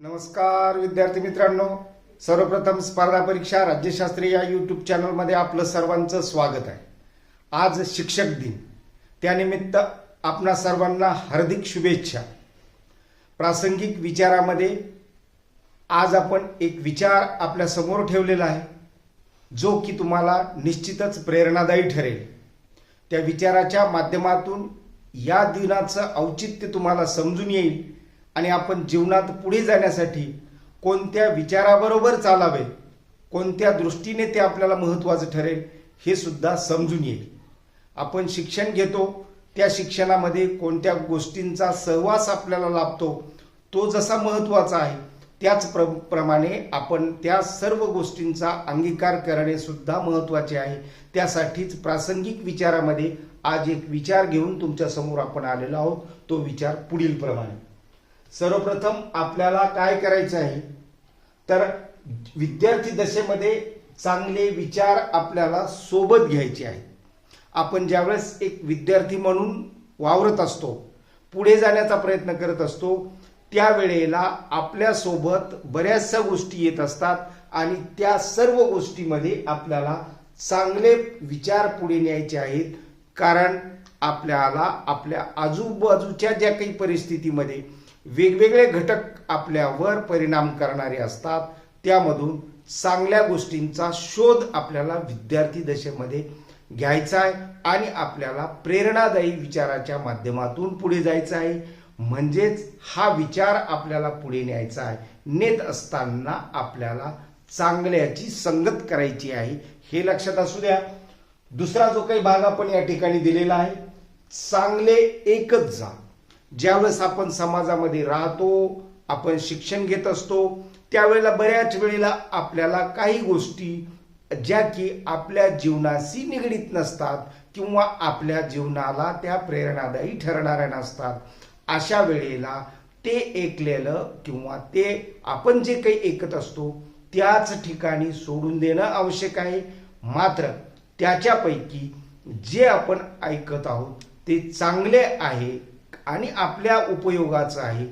नमस्कार विद्यार्थी मित्रांनो. सर्वप्रथम स्पर्धा परीक्षा राज्यशास्त्री या यूट्यूब चॅनलमध्ये आपलं सर्वांचं स्वागत आहे. आज शिक्षक दिन. त्यानिमित्त आपणा सर्वांना हार्दिक शुभेच्छा. प्रासंगिक विचारामध्ये आज आपण एक विचार आपल्यासमोर ठेवलेला आहे जो की तुम्हाला निश्चितच प्रेरणादायी ठरेल. त्या विचाराच्या माध्यमातून या दिनाचं औचित्य तुम्हाला समजून येईल. आणि आपण जीवनात पुढे जाण्यासाठी कोणत्या विचाराबरोबर चालावे कोणत्या दृष्टीने ते आपल्याला महत्त्वाचं ठरेल हे सुद्धा समजून येईल. आपण शिक्षण घेतो त्या शिक्षणामध्ये कोणत्या गोष्टींचा सहवास आपल्याला लाभतो तो जसा महत्त्वाचा आहे त्याच प्र प्रमाणे आपण त्या सर्व गोष्टींचा अंगीकार करणे सुद्धा महत्त्वाचे आहे. त्यासाठीच प्रासंगिक विचारामध्ये आज एक विचार घेऊन तुमच्यासमोर आपण आलेलो आहोत तो विचार पुढील प्रमाणे सर्वप्रथम आपल्याला काय करायचं आहे? तर विद्यार्थी दशेमध्ये चांगले विचार आपल्याला सोबत घ्यायचे आहेत. आपण ज्यावेळेस एक विद्यार्थी म्हणून वावरत असतो पुढे जाण्याचा प्रयत्न करत असतो त्यावेळेला आपल्यासोबत बऱ्याचशा गोष्टी येत असतात आणि त्या सर्व गोष्टीमध्ये आपल्याला चांगले विचार पुढे न्यायचे आहेत. कारण आपल्याला आपल्या आजूबाजूच्या ज्या काही परिस्थितीमध्ये वेगवेगळे घटक आपल्यावर परिणाम करणारे असतात. त्यामधून चांगल्या गोष्टींचा शोध आपल्याला विद्यार्थी दशेमध्ये घ्यायचा आहे आणि आपल्याला प्रेरणादायी विचाराच्या माध्यमातून पुढे जायचं आहे. म्हणजेच हा विचार आपल्याला पुढे न्यायचा आहे. नेत असताना आपल्याला चांगल्याची संगत करायची आहे हे लक्षात असू द्या. दुसरा जो काही भाग आपण या ठिकाणी दिलेला आहे चांगले एकच जा. ज्यावेळेस आपण समाजामध्ये राहतो आपण शिक्षण घेत असतो त्यावेळेला बऱ्याच वेळेला आपल्याला काही गोष्टी ज्या की आपल्या जीवनाशी निगडीत नसतात किंवा आपल्या जीवनाला त्या प्रेरणादायी ठरणाऱ्या नसतात. अशा वेळेला ते ऐकलेलं किंवा ते आपण जे काही ऐकत असतो त्याच ठिकाणी सोडून देणं आवश्यक आहे. मात्र त्याच्यापैकी जे आपण ऐकत आहोत ते चांगले आहे आणि आपल्या उपयोगाचं आहे.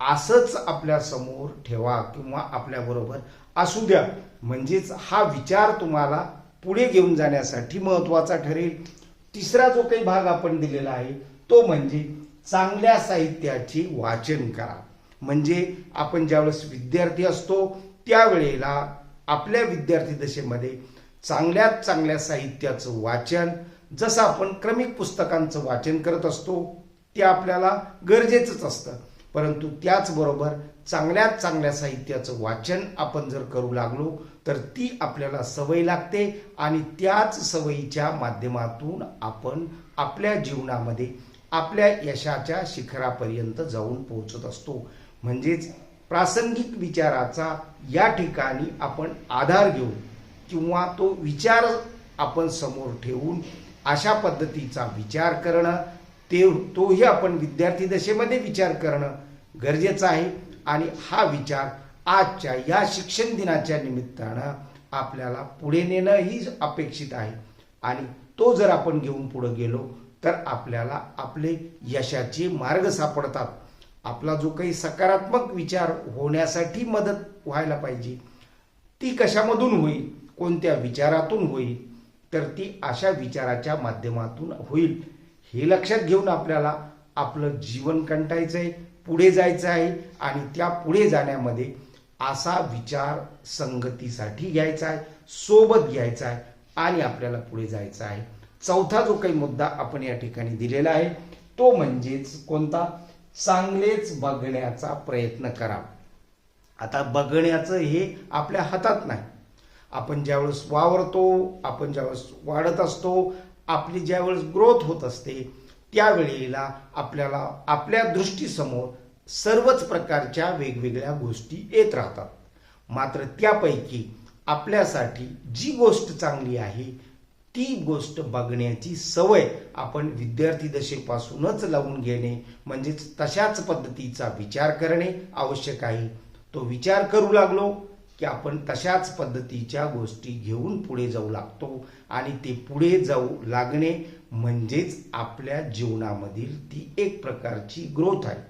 असंच आपल्यासमोर ठेवा किंवा आपल्याबरोबर असू द्या. म्हणजेच हा विचार तुम्हाला पुढे घेऊन जाण्यासाठी महत्त्वाचा ठरेल. तिसरा जो काही भाग आपण दिलेला आहे तो म्हणजे चांगल्या साहित्याचे वाचन करा. म्हणजे आपण ज्यावेळेस विद्यार्थी असतो त्यावेळेला आपल्या विद्यार्थी दशेमध्ये चांगल्यात चांगल्या साहित्याचं वाचन जसं आपण क्रमिक पुस्तकांचं वाचन करत असतो ते आपल्याला गरजेचंच असतं. परंतु त्याचबरोबर चांगल्यात चांगल्या साहित्याचं वाचन आपण जर करू लागलो तर ती आपल्याला सवय लागते आणि त्याच सवयीच्या माध्यमातून आपण आपल्या जीवनामध्ये आपल्या यशाच्या शिखरापर्यंत जाऊन पोहोचत असतो. म्हणजेच प्रासंगिक विचाराचा या ठिकाणी आपण आधार घेऊन किंवा तो विचार आपण समोर ठेवून अशा पद्धतीचा विचार करणं ते तोही आपण विद्यार्थी दशेमध्ये विचार करणं गरजेचं आहे. आणि हा विचार आजच्या या शिक्षण दिनाच्या निमित्तानं आपल्याला पुढे नेणं ही अपेक्षित आहे. आणि तो जर आपण घेऊन पुढे गेलो तर आपल्याला आपले यशाचे मार्ग सापडतात. आपला जो काही सकारात्मक विचार होण्यासाठी मदत व्हायला पाहिजे. ती कशामधून होईल कोणत्या विचारातून होईल तर ती अशा विचाराच्या माध्यमातून होईल. हे लक्षात घेऊन आपल्याला आपलं जीवन कंटायचं आहे पुढे जायचं आहे आणि त्या पुढे जाण्यामध्ये असा विचार संगतीसाठी घ्यायचा आहे सोबत घ्यायचा आहे आणि आपल्याला पुढे जायचं आहे चौथा जो काही मुद्दा आपण या ठिकाणी दिलेला आहे तो म्हणजेच कोणता? चांगलेच बघण्याचा प्रयत्न करा. आता बघण्याचं हे आपल्या हातात नाही. आपण ज्यावेळेस वावरतो आपण ज्यावेळेस वाढत असतो आपली ज्यावेळेस ग्रोथ होत असते त्यावेळेला आपल्याला आपल्या दृष्टीसमोर सर्वच प्रकारच्या वेगवेगळ्या गोष्टी येत राहतात. मात्र त्यापैकी आपल्यासाठी जी गोष्ट चांगली आहे ती गोष्ट बघण्याची सवय आपण विद्यार्थी दशेपासूनच लावून घेणे म्हणजेच तशाच पद्धतीचा विचार करणे आवश्यक आहे. तो विचार करू लागलो की आपण तशाच पद्धतीच्या गोष्टी घेऊन पुढे जाऊ लागतो. आणि ते पुढे जाऊ लागणे म्हणजेच आपल्या जीवनामधील ती एक प्रकारची ग्रोथ आहे.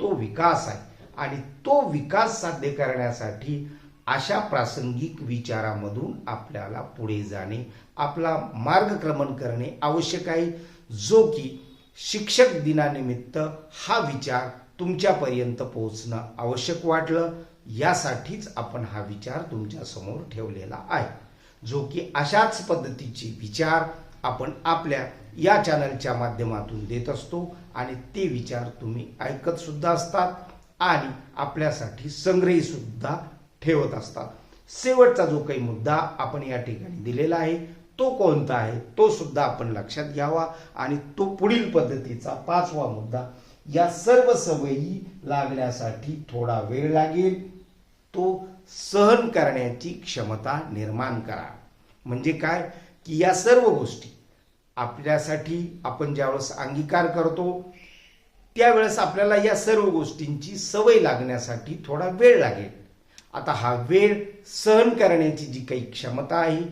तो विकास आहे. आणि तो विकास साध्य करण्यासाठी अशा प्रासंगिक विचारामधून आपल्याला पुढे जाणे आपला मार्गक्रमण करणे आवश्यक आहे. जो की शिक्षक दिनानिमित्त हा विचार तुमच्यापर्यंत पोहोचणं आवश्यक वाटलं. यासाठीच आपण हा विचार तुमच्यासमोर ठेवलेला आहे. जो की अशाच पद्धतीचे विचार आपण आपल्या या चॅनलच्या माध्यमातून देत असतो आणि ते विचार तुम्ही ऐकत सुद्धा असतात आणि आपल्यासाठी संग्रही सुद्धा ठेवत असतात. शेवटचा जो काही मुद्दा आपण या ठिकाणी दिलेला आहे तो कोणता आहे तो सुद्धा आपण लक्षात घ्यावा आणि तो पुढील पद्धतीचा पाचवा मुद्दा या सर्व सवयी लागण्यासाठी थोडा वेळ लागेल. तो सहन करण्याची क्षमता निर्माण करा. म्हणजे काय? की या सर्व गोष्टी आपल्यासाठी आपण ज्यावेळेस अंगीकार करतो त्यावेळेस आपल्याला या सर्व गोष्टींची सवय लागण्यासाठी थोडा वेळ लागेल. आता हा वेळ सहन करण्याची जी काही क्षमता आहे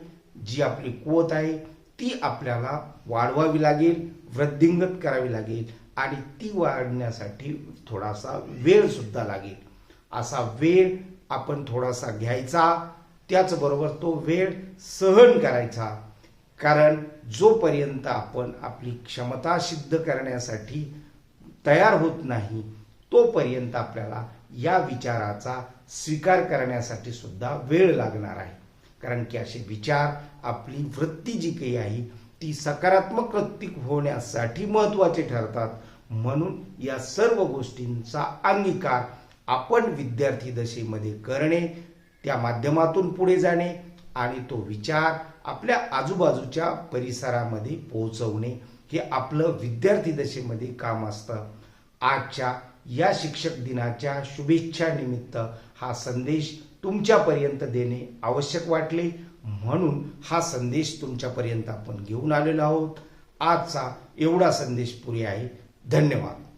जी आपली कुवत आहे ती आपल्याला वाढवावी लागेल वृद्धिंगत करावी लागेल आणि ती वाढण्यासाठी थोडासा वेळ सुद्धा लागेल. असा वेळ आपण थोडासा घ्यायचा. त्याचबरोबर तो वेळ सहन करायचा. कारण जोपर्यंत आपण आपली क्षमता सिद्ध करण्यासाठी तयार होत नाही तोपर्यंत आपल्याला या विचाराचा स्वीकार करण्यासाठी सुद्धा वेळ लागणार आहे. कारण की असे विचार आपली वृत्ती जी काही आहे ती सकारात्मक वृत्ती होण्यासाठी महत्त्वाचे ठरतात. म्हणून या सर्व गोष्टींचा अंगीकार आपण विद्यार्थी दशेमध्ये करणे त्या माध्यमातून पुढे जाणे आणि तो विचार आपल्या आजूबाजूच्या परिसरामध्ये पोहोचवणे हे आपलं विद्यार्थी दशेमध्ये काम असतं. आजच्या या शिक्षक दिनाच्या शुभेच्छा निमित्त हा संदेश तुमच्यापर्यंत देणे आवश्यक वाटले. म्हणून हा संदेश तुमच्यापर्यंत आपण घेऊन आलेलो आहोत. आजचा एवढा संदेश पुरे आहे. धन्यवाद.